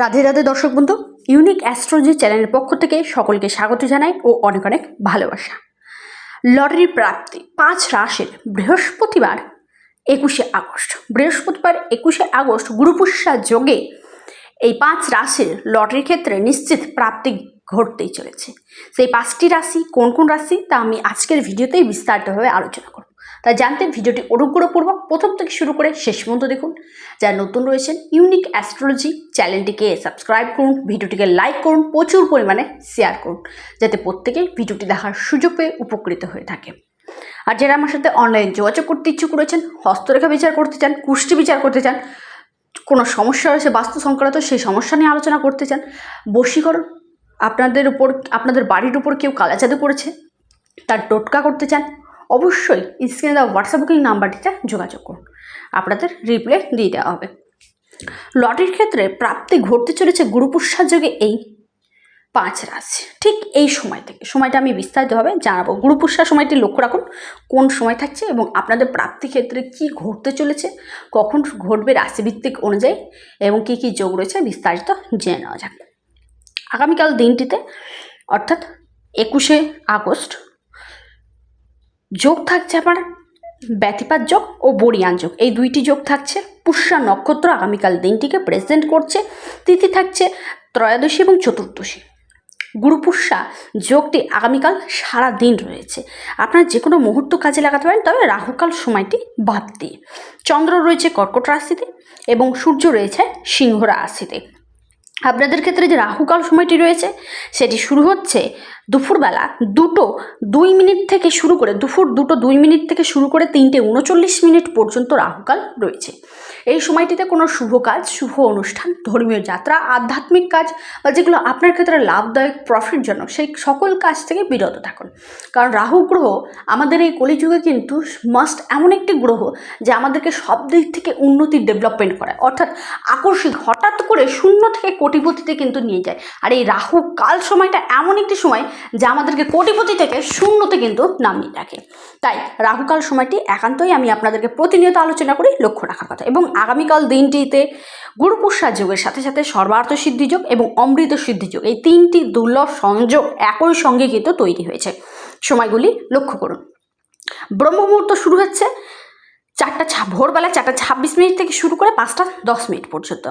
রাধে রাধে দর্শক বন্ধু unique astrology চ্যানেলের পক্ষ থেকে সকলকে স্বাগত জানাই ও অনেক অনেক ভালোবাসা। লটারির প্রাপ্তি পাঁচ রাশের বৃহস্পতিবার একুশে আগস্ট। বৃহস্পতিবার একুশে আগস্ট গুরুপুষ্যা যোগে এই পাঁচ রাশির লটারির ক্ষেত্রে নিশ্চিত প্রাপ্তি ঘটতেই চলেছে। সেই পাঁচটি রাশি কোন কোন রাশি তা আমি আজকের ভিডিওতেই বিস্তারিতভাবে আলোচনা তাই জানতে ভিডিওটি অনুগ্রহপূর্বক প্রথম থেকে শুরু করে শেষ পর্যন্ত দেখুন। যারা নতুন রয়েছেন ইউনিক অ্যাস্ট্রোলজি চ্যানেলটিকে সাবস্ক্রাইব করুন, ভিডিওটিকে লাইক করুন, প্রচুর পরিমাণে শেয়ার করুন, যাতে প্রত্যেকেই ভিডিওটি দেখার সুযোগ পেয়ে উপকৃত হয়ে থাকে। আর যারা আমার সাথে অনলাইন যোগাযোগ করতে ইচ্ছুক রয়েছেন, হস্তরেখা বিচার করতে চান, কুষ্টি বিচার করতে চান, কোনো সমস্যা রয়েছে বাস্তু সংক্রান্ত সেই সমস্যা নিয়ে আলোচনা করতে চান, বশীকরণ আপনাদের উপর, আপনাদের বাড়ির উপর কেউ কালাজাদু করেছে, তার টোটকা করতে চান অবশ্যই স্ক্রিনে দেওয়া হোয়াটসঅ্যাপ বুকিং নাম্বারটিতে যোগাযোগ করুন। আপনাদের রিপ্লাই দিয়ে দেওয়া হবে। লটারির ক্ষেত্রে প্রাপ্তি ঘটতে চলেছে গুরুপুষ্যার যোগে এই পাঁচ রাশি। ঠিক এই সময় থেকে। সময়টা আমি বিস্তারিতভাবে জানাব। গুরুপুষ্যার সময়টি লক্ষ্য রাখুন, কোন সময় থাকছে এবং আপনাদের প্রাপ্তি ক্ষেত্রে কি ঘটতে চলেছে, কখন ঘটবে রাশিভিত্তিক অনুযায়ী এবং কি কি যোগ রয়েছে বিস্তারিত জেনে নেওয়া যাক। আগামীকাল দিনটিতে, অর্থাৎ একুশে আগস্ট যোগ থাকছে আপনার ব্যতিপাত যোগ ও বরিয়ান যোগ। এই দুইটি যোগ থাকছে। পুষ্যা নক্ষত্র আগামীকাল দিনটিকে প্রেজেন্ট করছে। তিথি থাকছে ত্রয়োদশী এবং চতুর্দশী। গুরুপুষ্যা যোগটি আগামীকাল সারা দিন রয়েছে। আপনারা যে কোনো মুহূর্ত কাজে লাগাতে পারেন, তবে রাহুকাল সময়টি বাদ দিয়ে। চন্দ্র রয়েছে কর্কট রাশিতে এবং সূর্য রয়েছে সিংহ রাশিতে। আপনাদের ক্ষেত্রে যে রাহুকাল সময়টি রয়েছে, সেটি শুরু হচ্ছে দুপুরবেলা দুটো দুই মিনিট থেকে শুরু করে দুপুর দুটো দুই মিনিট থেকে শুরু করে তিনটে উনচল্লিশ মিনিট পর্যন্ত রাহুকাল রয়েছে। এই সময়টিতে কোনো শুভ কাজ, শুভ অনুষ্ঠান, ধর্মীয় যাত্রা, আধ্যাত্মিক কাজ বা যেগুলো আপনার ক্ষেত্রে লাভদায়ক প্রফিটজনক সেই সকল কাজ থেকে বিরত থাকুন। কারণ রাহু গ্রহ আমাদের এই কলিযুগে কিন্তু মাস্ট এমন একটি গ্রহ যে আমাদেরকে সব দিক থেকে উন্নতির ডেভেলপমেন্ট করায়। অর্থাৎ আকস্মিক হঠাৎ করে শূন্য থেকে কোটিপতিতে কিন্তু নিয়ে যায়। আর এই রাহু কাল সময়টা এমন একটি সময় যা আমাদেরকে কোটিপতি থেকে শূন্যতে কিন্তু নামিয়ে রাখে তাই রাহুকাল সময়টি একান্তই আমি আপনাদেরকে প্রতিনিয়ত আলোচনা করি লক্ষ্য রাখার কথা। এবং আগামীকাল দিনটিতে গুরুপুষা যোগের সাথে সাথে সর্বার্থ সিদ্ধিযোগ এবং অমৃত সিদ্ধিযোগ এই তিনটি দুর্লভ সংযোগ একই সঙ্গে কিন্তু তৈরি হয়েছে। সময়গুলি লক্ষ্য করুন। ব্রহ্ম মুহূর্ত শুরু হচ্ছে চারটা ছা ভোরবেলা চারটা ছাব্বিশ মিনিট থেকে শুরু করে পাঁচটা দশ মিনিট পর্যন্ত।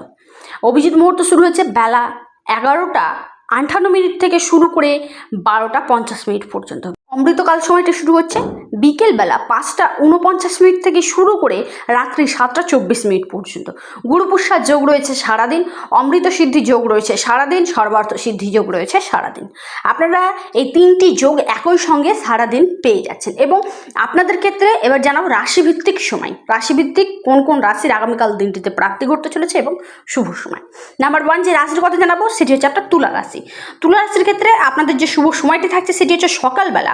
অভিজিৎ মুহূর্ত শুরু হচ্ছে বেলা এগারোটা আটান্ন মিনিট থেকে শুরু করে বারোটা পঞ্চাশ মিনিট পর্যন্ত। অমৃতকাল সময়টা শুরু হচ্ছে। বিকেলবেলা পাঁচটা উনপঞ্চাশ মিনিট থেকে শুরু করে রাত্রি সাতটা চব্বিশ মিনিট পর্যন্ত। গুরুপুষার যোগ রয়েছে সারাদিন, অমৃত সিদ্ধি যোগ রয়েছে সারাদিন, সর্বার্থ সিদ্ধি যোগ রয়েছে সারাদিন। আপনারা এই তিনটি যোগ একই সঙ্গে সারাদিন পেয়ে যাচ্ছেন এবং আপনাদের ক্ষেত্রে এবার জানাব রাশিভিত্তিক সময়। রাশিভিত্তিক কোন কোন রাশির আগামীকাল দিনটিতে প্রাপ্তি ঘটতে চলেছে এবং শুভ সময়। নাম্বার ওয়ান যে রাশির কথা জানাব সেটি হচ্ছে আপনার তুলা রাশি। তুলা রাশির ক্ষেত্রে আপনাদের যে শুভ সময়টি থাকছে সেটি হচ্ছে সকালবেলা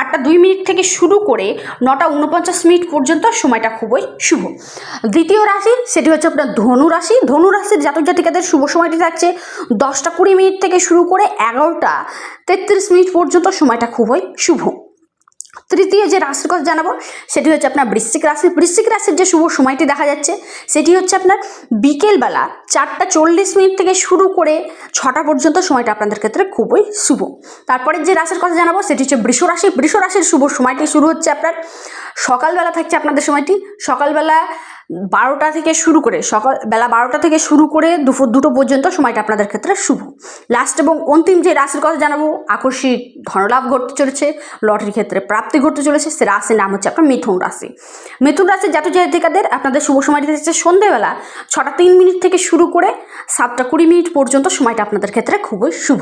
আটটা দুই মিনিট থেকে শুরু করে নটা উনপঞ্চাশ মিনিট পর্যন্ত সময়টা খুবই শুভ। দ্বিতীয় রাশি, সেটি হচ্ছে আপনার ধনু রাশি। ধনু রাশির জাতক জাতিকাদের শুভ সময়টি থাকছে দশটা কুড়ি মিনিট থেকে শুরু করে এগারোটা তেত্রিশ মিনিট পর্যন্ত সময়টা খুবই শুভ। তৃতীয় যে রাশির কথা জানাব, সেটি হচ্ছে আপনার বৃশ্চিক রাশি। বৃশ্চিক রাশির যে শুভ সময়টি দেখা যাচ্ছে, সেটি হচ্ছে আপনার বিকেলবেলা চারটা চল্লিশ মিনিট থেকে শুরু করে ছটা পর্যন্ত সময়টা আপনাদের ক্ষেত্রে খুবই শুভ। তারপরে যে রাশির কথা জানাব, সেটি হচ্ছে বৃষ রাশি বৃষ রাশির শুভ সময়টি শুরু হচ্ছে আপনার সকালবেলা থাকছে আপনাদের সময়টি। সকালবেলা বারোটা থেকে শুরু করে, সকাল, বেলা বারোটা থেকে শুরু করে দুপুর দুটো পর্যন্ত সময়টা আপনাদের ক্ষেত্রে শুভ। লাস্ট এবং অন্তিম যে রাশির কথা জানাব আকস্মিক ধনলাভ ঘটতে চলেছে, লটারির ক্ষেত্রে প্রাপ্তি ঘটতে চলেছে, সে রাশির নাম হচ্ছে আপনার মিথুন রাশি। মিথুন রাশির জাতক জাতিকাদের আপনাদের শুভ সময়টি হচ্ছে সন্ধেবেলা ছটা তিন মিনিট থেকে শুরু করে সাতটা কুড়ি মিনিট পর্যন্ত সময়টা আপনাদের ক্ষেত্রে খুবই শুভ।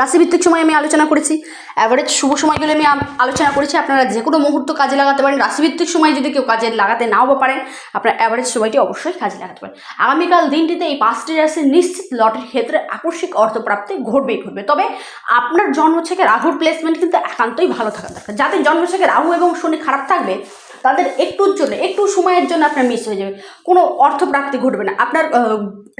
রাশিভিত্তিক সময় আমি আলোচনা করেছি। অ্যাভারেজ শুভ সময়গুলো আমি আলোচনা করেছি। আপনারা যে কোনো মুহূর্ত কাজে লাগাতে পারেন। রাশিভিত্তিক সময় যদি কেউ কাজে লাগাতে নাও বা পারেন, আপনার অ্যাভারেজ সময়টি অবশ্যই কাজে লাগাতে পারেন। আগামীকাল দিনটিতে এই পাঁচটি রাশির নিশ্চিত লটের ক্ষেত্রে আকস্মিক অর্থপ্রাপ্তি ঘটবেই ঘটবে। তবে আপনার জন্ম থেকে রাহুর প্লেসমেন্ট কিন্তু একান্তই ভালো থাকা দরকার। যাদের জন্ম থেকে রাহু এবং শনি খারাপ থাকবে তাদের একটুর জন্য, একটু সময়ের জন্য আপনার মিস হয়ে যাবে। কোনো অর্থপ্রাপ্তি ঘটবে না। আপনার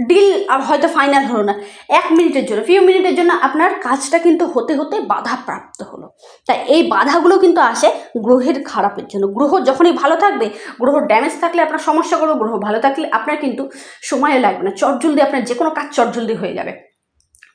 ডিল আর হয়তো ফাইনাল হলো না। এক মিনিটের জন্য ফিউ মিনিটের জন্য আপনার কাজটা কিন্তু হতে হতে বাধাপ্রাপ্ত হলো। তাই এই বাধাগুলো কিন্তু আসে গ্রহের খারাপের জন্য। গ্রহ যখনই ভালো থাকবে, গ্রহ ড্যামেজ থাকলে আপনার সমস্যা করবে, গ্রহ ভালো থাকলে আপনার কিন্তু সময় লাগবে না। চটজলদি আপনার যে কোনো কাজ চটজলদি হয়ে যাবে।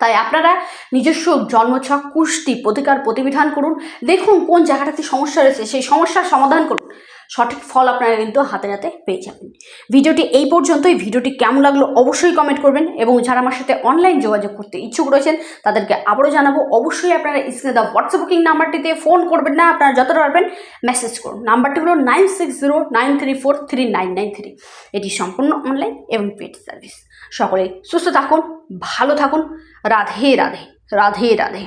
তাই আপনারা নিজস্ব জন্মছক, কুষ্টি, প্রতিকার প্রতিবিধান করুন। দেখুন কোন জায়গাটাতে সমস্যা রয়েছে, সেই সমস্যার সমাধান করুন। সঠিক ফল আপনারা কিন্তু হাতে হাতে পেয়ে যাবেন। ভিডিওটি এই পর্যন্তই। ভিডিওটি কেমন লাগল অবশ্যই কমেন্ট করবেন এবং যারা আমার সাথে অনলাইন যোগাযোগ করতে ইচ্ছুক রয়েছেন, তাদেরকে আবারও জানাব। অবশ্যই আপনারা স্ক্রিনে দেওয়া হোয়াটসঅ্যাপ বুকিং নাম্বারটিতে ফোন করবেন না, আপনারা যতটা পারবেন মেসেজ করুন। নাম্বারটি হলো nine six zero nine three four three nine nine three এটি সম্পূর্ণ অনলাইন এবং পেড সার্ভিস সকলে সুস্থ থাকুন, ভালো থাকুন। রাধে রাধে রাধে রাধে